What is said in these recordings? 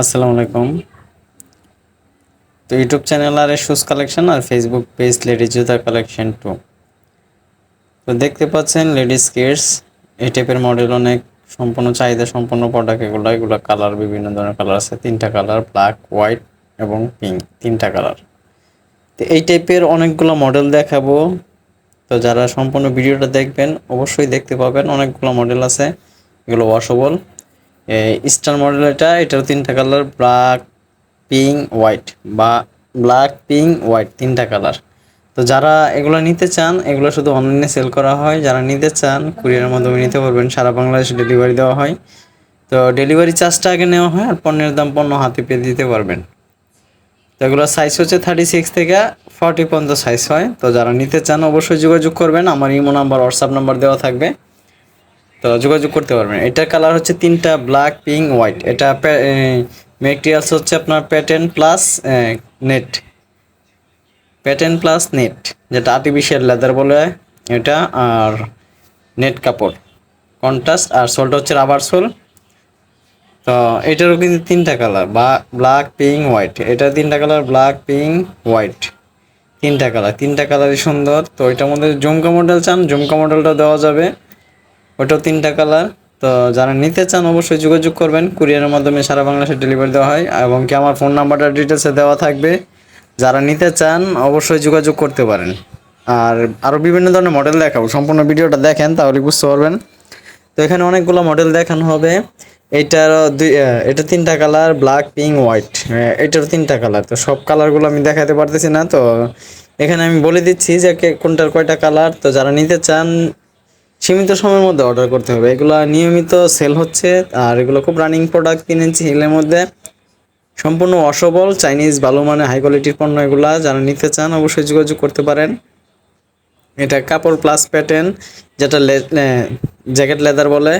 আসসালামু আলাইকুম। তো ইউটিউব চ্যানেল আর শুজ কালেকশন আর ফেসবুক পেজ লেডিস জুতা কালেকশন টু তো দেখতে পাচ্ছেন লেডিস কিডস এই টাইপের মডেল অনেক সম্পূর্ণ চাহিদা সম্পূর্ণ প্রোডাক্ট এগুলো এগুলো কালার বিভিন্ন ধরনের কালার আছে। তিনটা কালার ব্ল্যাক হোয়াইট এবং পিঙ্ক তিনটা কালার তো এই টাইপের অনেকগুলো মডেল দেখাবো। তো যারা সম্পূর্ণ ভিডিওটা দেখবেন, অবশ্যই দেখতে পাবেন। অনেকগুলো মডেল আছে, এগুলো ওয়াশেবল স্টার মডেল এটা এটার তিনটা কালার ব্ল্যাক পিঙ্ক হোয়াইট বা ব্ল্যাক পিঙ্ক হোয়াইট তিনটা কালার তো যারা এগুলো নিতে চান, এগুলো শুধু অনলাইনে সেল করা হয়। যারা নিতে চান কুরিয়ারের মাধ্যমে নিতে পারবেন। সারা বাংলাদেশে ডেলিভারি দেওয়া হয়। তো ডেলিভারি চার্জটা আগে নেওয়া হয় আর পণ্যের দাম পণ্য হাতে পেয়ে দিতে পারবেন। তো এগুলো সাইজ হচ্ছে থার্টি সিক্স থেকে ফর্টি পর্যন্ত সাইজ হয়। তো যারা নিতে চান, অবশ্যই যোগাযোগ করবেন। আমার ইমো নাম্বার হোয়াটসঅ্যাপ নাম্বার দেওয়া থাকবে। তো যোগাযোগ করতে পারবেন। এটার কালার হচ্ছে তিনটা ব্ল্যাক পিঙ্ক হোয়াইট এটা মেটেরিয়ালস হচ্ছে আপনার pattern plus net pattern plus net যেটা আর্টিফিশিয়াল লেদার বলে এটা, আর নেট কাপড়। কন্ট্রাস্ট আর সোলটা হচ্ছে রাবার সোল তো এটারও কিন্তু তিনটা কালার বা ব্ল্যাক পিঙ্ক হোয়াইট এটা তিনটা কালার ব্ল্যাক পিঙ্ক হোয়াইট তিনটা কালার তিনটা কালারই সুন্দর। তো এটার মধ্যে জুমকা মডেল চান, জুমকা মডেলটা দেওয়া যাবে। ওটাও তিনটা কালার তো যারা নিতে চান অবশ্যই যোগাযোগ করবেন। কুরিয়ারের মাধ্যমে সারা বাংলাদেশে ডেলিভারি দেওয়া হয়, এবং কি আমার ফোন নাম্বারটা ডিটেলসে দেওয়া থাকবে। যারা নিতে চান অবশ্যই যোগাযোগ করতে পারেন। আর আরও বিভিন্ন ধরনের মডেল দেখাবো। সম্পূর্ণ ভিডিওটা দেখেন, তাহলে বুঝতে পারবেন। তো এখানে অনেকগুলো মডেল দেখানো হবে। এইটার দুই এটা তিনটা কালার ব্ল্যাক পিঙ্ক হোয়াইট এটার তিনটা কালার তো সব কালারগুলো আমি দেখাতে পারতেছি না, তো এখানে আমি বলে দিচ্ছি যে কোনটার কয়টা কালার তো যারা নিতে চান সীমিত সময়ের মধ্যে অর্ডার করতে হবে। এগুলো নিয়মিত সেল হচ্ছে আর এগুলো খুব রানিং প্রোডাক্ট তিন ইঞ্চি হিলের মধ্যে। সম্পূর্ণ অসবল চাইনিজ ভালো মানে হাই কোয়ালিটির পণ্য এগুলা। যারা নিতে চান অবশ্যই যোগাযোগ করতে পারেন। এটা কাপড় প্লাস প্যাটার্ন যেটা জ্যাকেট লেদার বলে।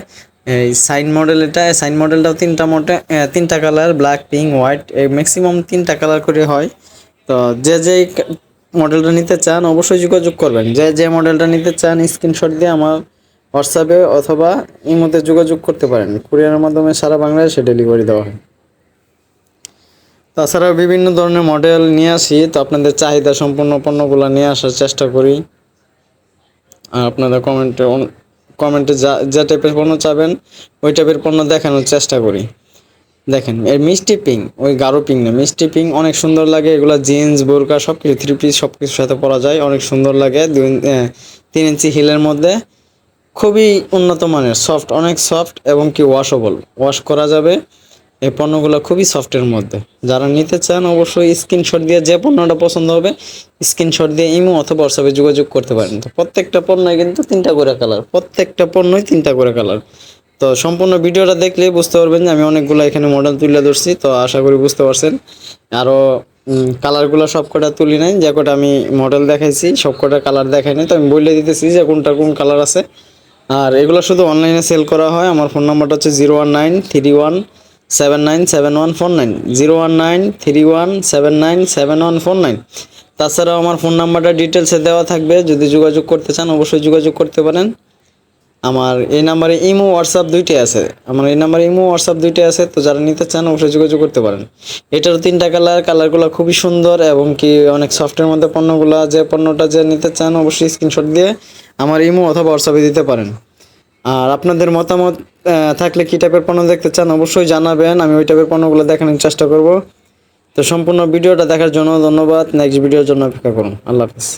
এই সাইন মডেল এটা। সাইন মডেলটাও তিনটা মডেল তিনটা কালার ব্ল্যাক পিঙ্ক হোয়াইট এই ম্যাক্সিমাম তিনটা কালার করে হয়। তো যে যে মডেলটা নিতে চান অবশ্যই যোগাযোগ করবেন। যে যে মডেলটা নিতে চান স্ক্রিনশট দিয়ে আমার হোয়াটসঅ্যাপে অথবা মধ্যে যোগাযোগ করতে পারেন। কুরিয়ারের মাধ্যমে সারা বাংলাদেশে ডেলিভারি দেওয়া হয়। তাছাড়াও বিভিন্ন ধরনের মডেল নিয়ে আসি, তো আপনাদের চাহিদা সম্পূর্ণ পণ্যগুলো নিয়ে আসার চেষ্টা করি। আর আপনারা কমেন্টে কমেন্টে যা যা টাইপের পণ্য চাবেন, ওই টাইপের পণ্য দেখানোর চেষ্টা করি। দেখেন, এর মিষ্টি পিং, ওই গাঢ় পিং না, মিষ্টি পিং অনেক সুন্দর লাগে। এগুলো জিন্স, বোরকা সব কিছু থ্রি পিস সব কিছুর সাথে পরা যায়, অনেক সুন্দর লাগে। দুই তিন ইঞ্চি হিলের মধ্যে। খুবই উন্নত মানের সফট অনেক সফট এবং কি ওয়াশেবল ওয়াশ করা যাবে এই পণ্যগুলো খুবই সফটের মধ্যে। যারা নিতে চান অবশ্যই স্ক্রিনশট দিয়ে যে পণ্যটা পছন্দ হবে স্ক্রিনশট দিয়ে ইমো অথবা হোয়াটসঅ্যাপে যোগাযোগ করতে পারেন। তো প্রত্যেকটা পণ্যই কিন্তু তিনটা করে কালার প্রত্যেকটা পণ্যই তিনটা করে কালার তো সম্পূর্ণ ভিডিওটা দেখলেই বুঝতে পারবেন যে আমি অনেকগুলো এখানে মডেল তুলে ধরছি, তো আশা করি বুঝতে পারছেন। আরও কালারগুলো সব কটা তুলি নাই, যে কটা আমি মডেল দেখাইছি সব কটা কালার দেখাই নাই, তো আমি বলে দিতেছি যে কোনটা কোন কালার আছে। আর এগুলো শুধু অনলাইনে সেল করা হয়। আমার ফোন নাম্বারটা হচ্ছে zero one nine three one seven nine seven one four nine zero one nine three one seven nine seven one four nine তাছাড়াও আমার ফোন নাম্বারটা ডিটেলসে দেওয়া থাকবে। যদি যোগাযোগ করতে চান, অবশ্যই যোগাযোগ করতে পারেন। আমার এই নাম্বারে ইমো, হোয়াটসঅ্যাপ দুইটাই আছে। আমার এই নাম্বারে ইমো, হোয়াটসঅ্যাপ দুইটাই আছে, তো যারা নিতে চান অবশ্যই যোগাযোগ করতে পারেন। এটারও তিনটা কালার, কালারগুলো খুবই সুন্দর এবং কি অনেক সফটের মধ্যে পণ্যগুলো, যে পণ্যটা যে নিতে চান অবশ্যই স্ক্রিনশট দিয়ে আমার ইমো অথবা হোয়াটসঅ্যাপে দিতে পারেন। আর আপনাদের মতামত থাকলে কী টাইপের পণ্য দেখতে চান অবশ্যই জানাবেন, আমি ওই টাইপের পণ্যগুলো দেখানোর চেষ্টা করব। তো সম্পূর্ণ ভিডিওটা দেখার জন্য ধন্যবাদ নেক্সট ভিডিওর জন্য অপেক্ষা করুন। আল্লাহ হাফিজ।